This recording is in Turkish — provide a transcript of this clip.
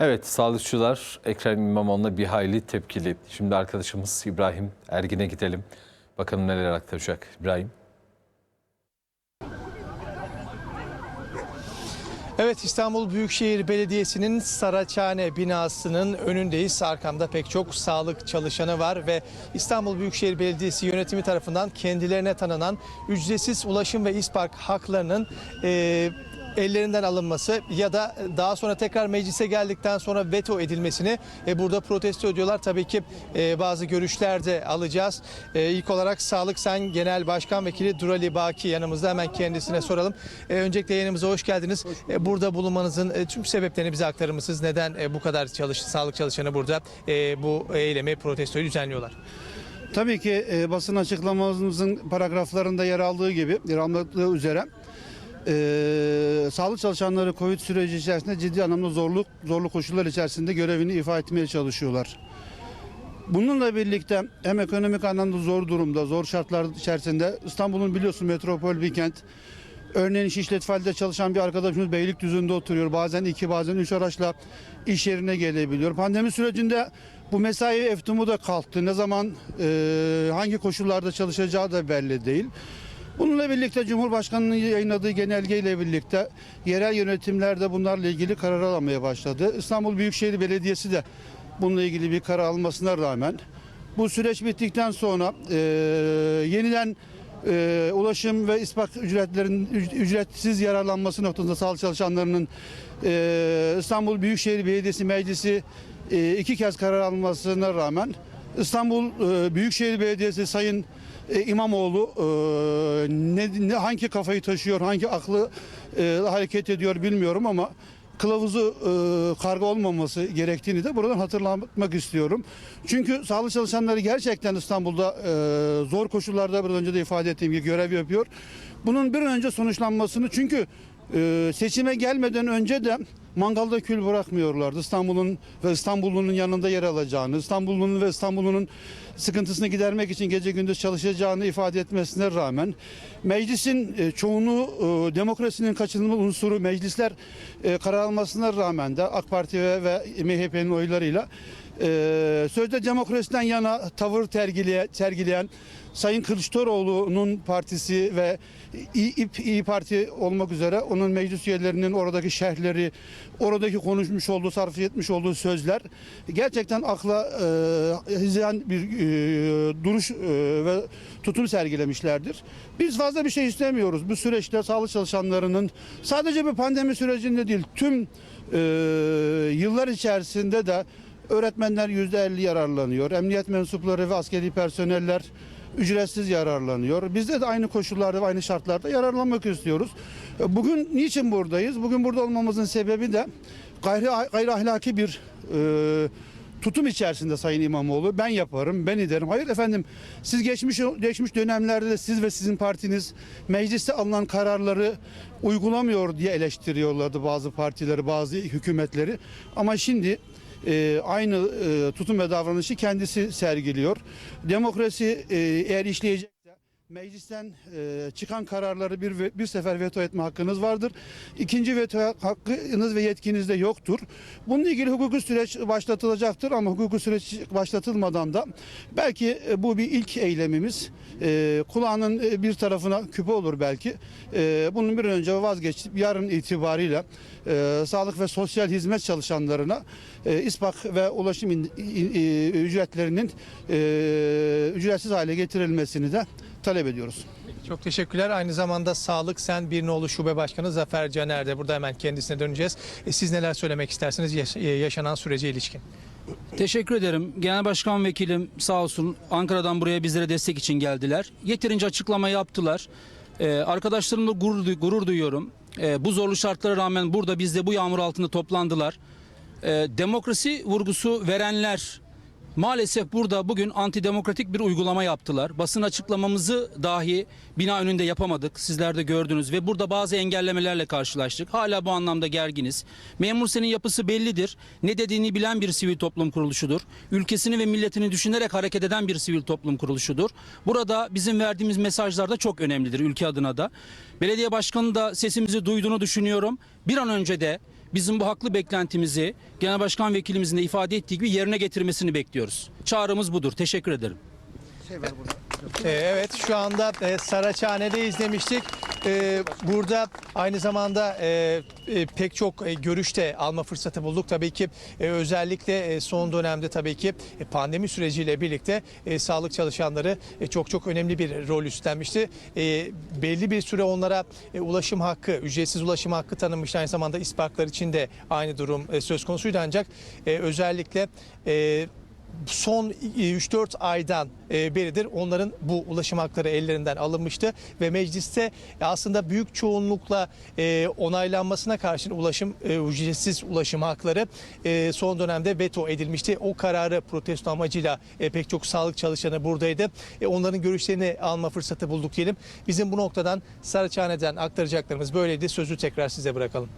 Evet, sağlıkçılar Ekrem İmamoğlu'na bir hayli tepkili. Şimdi arkadaşımız İbrahim Ergin'e gidelim. Bakalım neler aktaracak İbrahim. Evet İstanbul Büyükşehir Belediyesi'nin Saraçhane binasının önündeyiz. Arkamda pek çok sağlık çalışanı var ve İstanbul Büyükşehir Belediyesi yönetimi tarafından kendilerine tanınan ücretsiz ulaşım ve ispark haklarının e, ellerinden alınması ya da daha sonra tekrar meclise geldikten sonra veto edilmesini e, burada protesto ediyorlar. Tabii ki e, bazı görüşler de alacağız. E, ilk olarak Sağlık Sen Genel Başkan Vekili Durali Baki yanımızda hemen kendisine soralım. E, öncelikle yayınımıza hoş geldiniz. E, burada bulunmanızın e, tüm sebeplerini bize aktarır mısınız? Neden e, bu kadar çalış, sağlık çalışanı burada e, bu eylemi, protestoyu düzenliyorlar? Tabii ki e, basın açıklamamızın paragraflarında yer aldığı gibi, yer aldığı üzere e, sağlık çalışanları Covid süreci içerisinde ciddi anlamda zorluk zorlu koşullar içerisinde görevini ifa etmeye çalışıyorlar. Bununla birlikte hem ekonomik anlamda zor durumda, zor şartlar içerisinde İstanbul'un biliyorsun metropol bir kent. Örneğin Şişli İtfaiye'de çalışan bir arkadaşımız Beylikdüzü'nde oturuyor. Bazen iki bazen üç araçla iş yerine gelebiliyor. Pandemi sürecinde bu mesai eftumu da kalktı. Ne zaman e, hangi koşullarda çalışacağı da belli değil. Bununla birlikte Cumhurbaşkanı'nın yayınladığı genelgeyle birlikte yerel yönetimler de bunlarla ilgili karar almaya başladı. İstanbul Büyükşehir Belediyesi de bununla ilgili bir karar almasına rağmen bu süreç bittikten sonra e, yeniden e, ulaşım ve ispak ücretlerin üc- ücretsiz yararlanması noktasında sağlık çalışanlarının e, İstanbul Büyükşehir Belediyesi Meclisi e, iki kez karar almasına rağmen İstanbul e, Büyükşehir Belediyesi Sayın e, İmamoğlu e, ne, ne hangi kafayı taşıyor, hangi aklı hareket ediyor bilmiyorum ama kılavuzu karga olmaması gerektiğini de buradan hatırlatmak istiyorum. Çünkü sağlık çalışanları gerçekten İstanbul'da zor koşullarda biraz önce de ifade ettiğim gibi görev yapıyor. Bunun bir önce sonuçlanmasını çünkü seçime gelmeden önce de mangalda kül bırakmıyorlardı. İstanbul'un ve İstanbullu'nun yanında yer alacağını, İstanbullu'nun ve İstanbul'un sıkıntısını gidermek için gece gündüz çalışacağını ifade etmesine rağmen meclisin e, çoğunluğu e, demokrasinin kaçınılmaz unsuru meclisler e, karar almasına rağmen de AK Parti ve, ve MHP'nin oylarıyla e, sözde demokrasiden yana tavır tergileyen, sergileyen Sayın Kılıçdaroğlu'nun partisi ve İyi, İyi Parti olmak üzere onun meclis üyelerinin oradaki şerhleri, oradaki konuşmuş olduğu, sarf etmiş olduğu sözler gerçekten akla e, hizyan bir e, duruş e, ve tutum sergilemişlerdir. Biz fazla bir şey istemiyoruz. Bu süreçte sağlık çalışanlarının sadece bir pandemi sürecinde değil tüm e, yıllar içerisinde de öğretmenler %50 yararlanıyor. Emniyet mensupları ve askeri personeller ücretsiz yararlanıyor. Bizde de aynı koşullarda aynı şartlarda yararlanmak istiyoruz. Bugün niçin buradayız? Bugün burada olmamızın sebebi de gayri, gayri ahlaki bir e, tutum içerisinde Sayın İmamoğlu. Ben yaparım, ben ederim. Hayır efendim siz geçmiş geçmiş dönemlerde de siz ve sizin partiniz mecliste alınan kararları uygulamıyor diye eleştiriyorlardı bazı partileri, bazı hükümetleri. Ama şimdi e, aynı e, tutum ve davranışı kendisi sergiliyor. Demokrasi e, eğer işleyecekse meclisten e, çıkan kararları bir bir sefer veto etme hakkınız vardır. İkinci veto hakkınız ve yetkiniz de yoktur. Bununla ilgili hukuki süreç başlatılacaktır ama hukuki süreç başlatılmadan da belki e, bu bir ilk eylemimiz. E, kulağının e, bir tarafına küpe olur belki. E, bunun bir önce vazgeçip yarın itibariyle e, sağlık ve sosyal hizmet çalışanlarına e, ispak ve ulaşım in- in- e, ücretlerinin e, ücretsiz hale getirilmesini de talep ediyoruz. Çok teşekkürler. Aynı zamanda Sağlık Sen Birnoğlu Şube Başkanı Zafer Caner de burada hemen kendisine döneceğiz. E, Siz neler söylemek istersiniz yaş- e, yaşanan sürece ilişkin? Teşekkür ederim. Genel Başkan Vekilim sağ olsun Ankara'dan buraya bizlere destek için geldiler. Yeterince açıklama yaptılar. Ee, arkadaşlarımla gurur, gurur duyuyorum. Ee, bu zorlu şartlara rağmen burada bizde bu yağmur altında toplandılar. Ee, demokrasi vurgusu verenler maalesef burada bugün antidemokratik bir uygulama yaptılar. Basın açıklamamızı dahi bina önünde yapamadık. Sizler de gördünüz ve burada bazı engellemelerle karşılaştık. Hala bu anlamda gerginiz. Memur senin yapısı bellidir. Ne dediğini bilen bir sivil toplum kuruluşudur. Ülkesini ve milletini düşünerek hareket eden bir sivil toplum kuruluşudur. Burada bizim verdiğimiz mesajlar da çok önemlidir ülke adına da. Belediye başkanı da sesimizi duyduğunu düşünüyorum. Bir an önce de Bizim bu haklı beklentimizi Genel Başkan Vekilimizin de ifade ettiği gibi yerine getirmesini bekliyoruz. Çağrımız budur. Teşekkür ederim. Ee, Evet şu anda e, Saraçhane'de izlemiştik. Ee, Burada aynı zamanda e, e, pek çok e, görüşte alma fırsatı bulduk. Tabii ki özellikle son dönemde tabii ki pandemi süreciyle birlikte sağlık çalışanları çok çok önemli bir rol üstlenmişti. Belli bir süre onlara ulaşım hakkı, ücretsiz ulaşım hakkı tanınmıştı. Aynı zamanda İSPAK'lar için de aynı durum söz konusuydu ancak e, özellikle son 3-4 aydan e, beridir onların bu ulaşım hakları ellerinden alınmıştı ve mecliste aslında büyük çoğunlukla e, onaylanmasına karşın ulaşım e, ücretsiz ulaşım hakları e, son dönemde veto edilmişti. O kararı protesto amacıyla e, pek çok sağlık çalışanı buradaydı. E, Onların görüşlerini alma fırsatı bulduk diyelim. Bizim bu noktadan Saraçhane'den aktaracaklarımız böyleydi. Sözü tekrar size bırakalım.